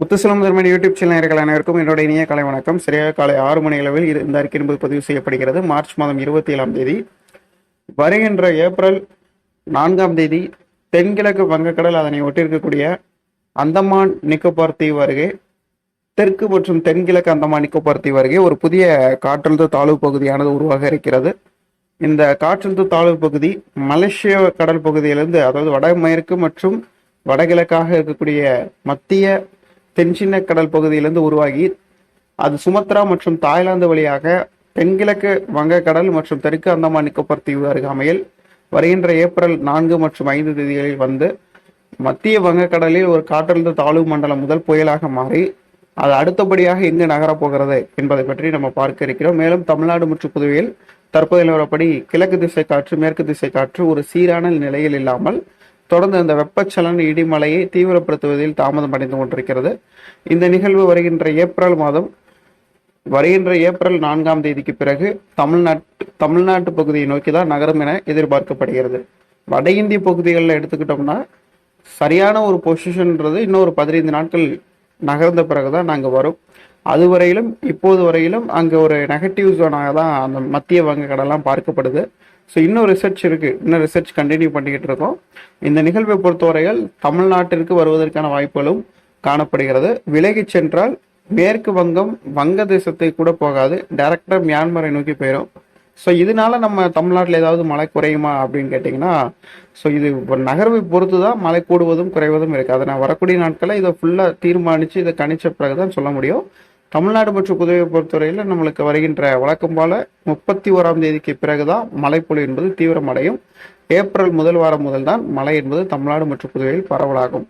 முத்துசலம் Dharman YouTube channel இருக்கிற அனைவருக்கும் என்னோட இனிய காலை வணக்கம். சரியாக காலை ஆறு மணி அளவில் இந்த அறிக்கை என்பது பதிவு செய்யப்படுகிறது. மார்ச் மாதம் இருபத்தி ஏழாம் தேதி. வருகின்ற ஏப்ரல் நான்காம் தேதி தென்கிழக்கு வங்கக்கடல் அதனை ஒட்டியிருக்கக்கூடிய அந்தமான் நிக்கோபார் தீவு அருகே தெற்கு மற்றும் தென்கிழக்கு அந்தமான் நிக்கோபார் தீவு அருகே ஒரு புதிய காற்றழுத்த தாழ்வு பகுதியானது உருவாக இருக்கிறது. இந்த காற்றழுத்த தாழ்வு பகுதி மலேசிய கடல் பகுதியிலிருந்து அதாவது வடமேற்கு மற்றும் வடகிழக்காக இருக்கக்கூடிய மத்திய தென்சின்ன கடல் பகுதியிலிருந்து உருவாகி அது சுமத்ரா மற்றும் தாய்லாந்து வழியாக தென்கிழக்கு வங்கக்கடல் மற்றும் தெற்கு அந்தமான் நிக்கோபர் தீவு அருகாமையில் வருகின்ற ஏப்ரல் நான்கு மற்றும் ஐந்து தேதிகளில் வந்து மத்திய வங்கக்கடலில் ஒரு காற்றழுத்த தாழ்வு மண்டலம் முதல் புயலாக மாறி அது அடுத்தபடியாக எங்கு நகரப் போகிறது என்பதை பற்றி நம்ம பார்க்க இருக்கிறோம். மேலும் தமிழ்நாடு மற்றும் புதுவையில் தற்போது நிலவரப்படி கிழக்கு திசை காற்று மேற்கு திசை காற்று ஒரு சீரான நிலையில் இல்லாமல் தொடர்ந்து இந்த வெப்பச்சலன இடிமலையை தீவிரப்படுத்துவதில் தாமதம் அடைந்து கொண்டிருக்கிறது. இந்த நிகழ்வு வருகின்ற ஏப்ரல் மாதம் வருகின்ற ஏப்ரல் நான்காம் தேதிக்கு பிறகு தமிழ்நாட்டு தமிழ்நாட்டு பகுதியை நோக்கி தான் நகரும் என எதிர்பார்க்கப்படுகிறது. வட இந்திய பகுதிகளில் எடுத்துக்கிட்டோம்னா சரியான ஒரு பொசிஷன்ன்றது இன்னொரு பதினைந்து நாட்கள் நகர்ந்த பிறகுதான் நாங்கள் வரும். அதுவரையிலும் இப்போது வரையிலும் அங்கே ஒரு நெகட்டிவ் ஜோனாக தான் அந்த மத்திய வங்கக்கடலாம் பார்க்கப்படுது. ஸோ இன்னும் ரிசர்ச் இருக்குது இன்னும் ரிசர்ச் கண்டினியூ பண்ணிக்கிட்டு இருக்கோம். இந்த நிகழ்வை பொறுத்தவரையில் தமிழ்நாட்டிற்கு வருவதற்கான வாய்ப்புகளும் காணப்படுகிறது. விலகி சென்றால் மேற்கு வங்கம் வங்கதேசத்தை கூட போகாது. டைரக்டா மியான்மரை நோக்கி போயிடும் ஸோ இதனால நம்ம தமிழ்நாட்டில் ஏதாவது மழை குறையுமா அப்படின்னு கேட்டிங்கன்னா ஸோ இது நகர்வை பொறுத்து தான் மழை கூடுவதும் குறைவதும் இருக்குது அதை நான் வரக்கூடிய நாட்களில் இதை ஃபுல்லாக தீர்மானித்து இதை கணிச்ச பிறகு தான் சொல்ல முடியும். தமிழ்நாடு மற்றும் புதுவை பொறுத்தவரையில் நம்மளுக்கு வருகின்ற வழக்கம் போல முப்பத்தி ஓராம் தேதிக்கு பிறகுதான் மழைப்பொழிவு என்பது தீவிரமடையும். ஏப்ரல் முதல் வாரம் முதல் தான் மழை என்பது தமிழ்நாடு மற்றும் புதுவையில் பரவலாகும்.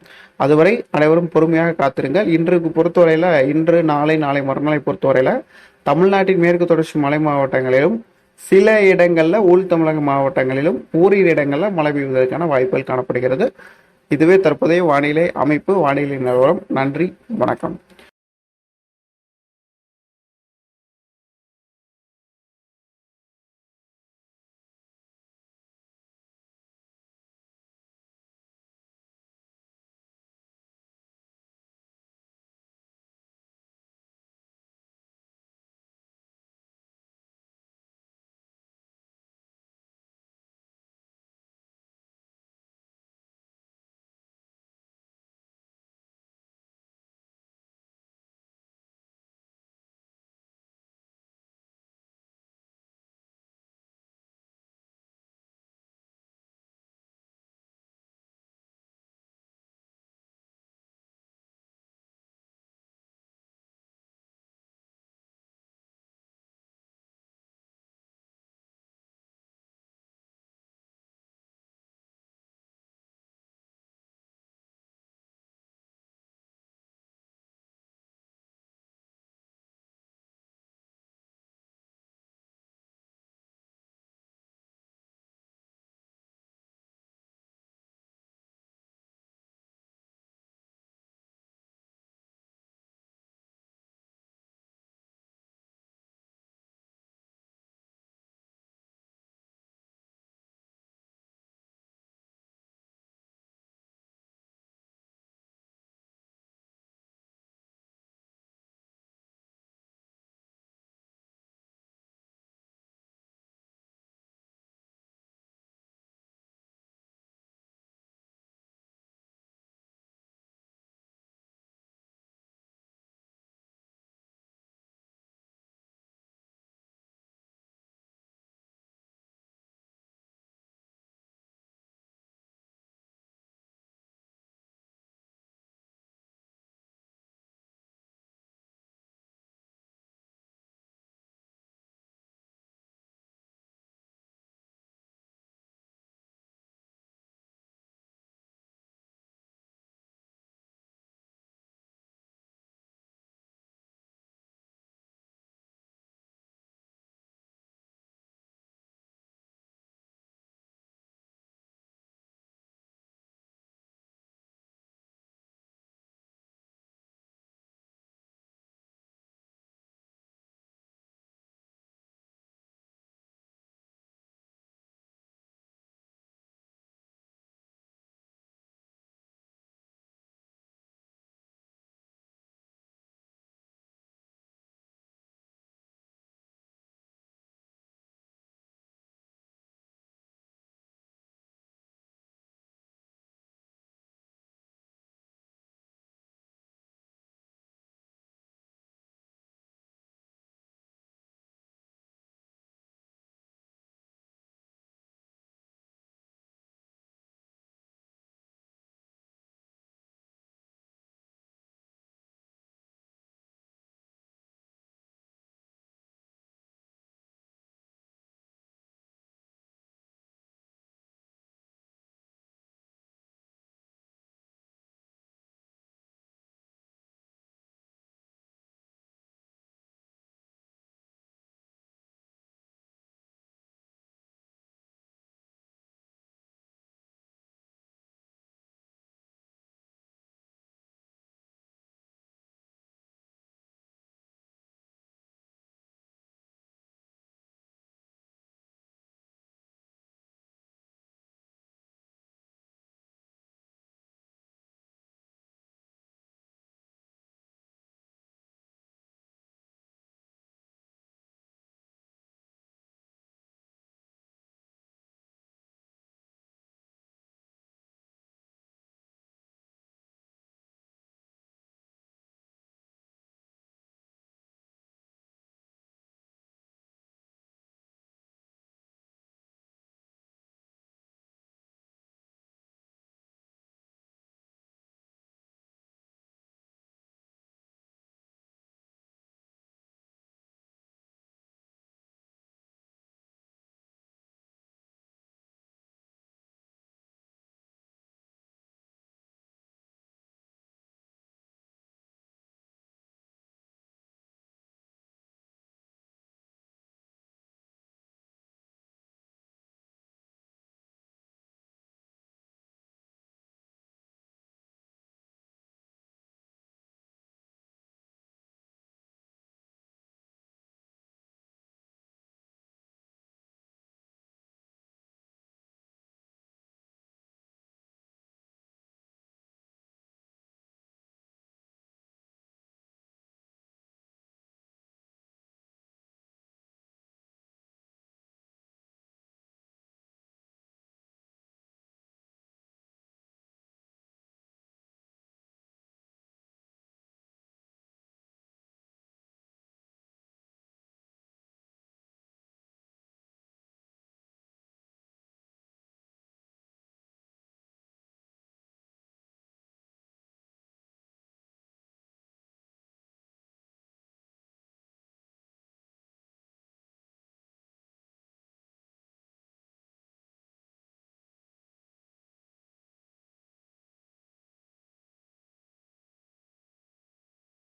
அதுவரை அனைவரும் பொறுமையாக காத்திருங்கள். இன்றுக்கு பொறுத்தவரையில் இன்று நாளை நாளை மறுநாளை பொறுத்தவரையில் தமிழ்நாட்டின் மேற்கு தொடர்ச்சி மலை மாவட்டங்களிலும் சில இடங்களில் உள் தமிழக மாவட்டங்களிலும் ஓரிரு இடங்களில் மழை பெய்வதற்கான வாய்ப்புகள் காணப்படுகிறது. இதுவே தற்போதைய வானிலை அமைப்பு. வானிலை நிலவரம். நன்றி. வணக்கம்.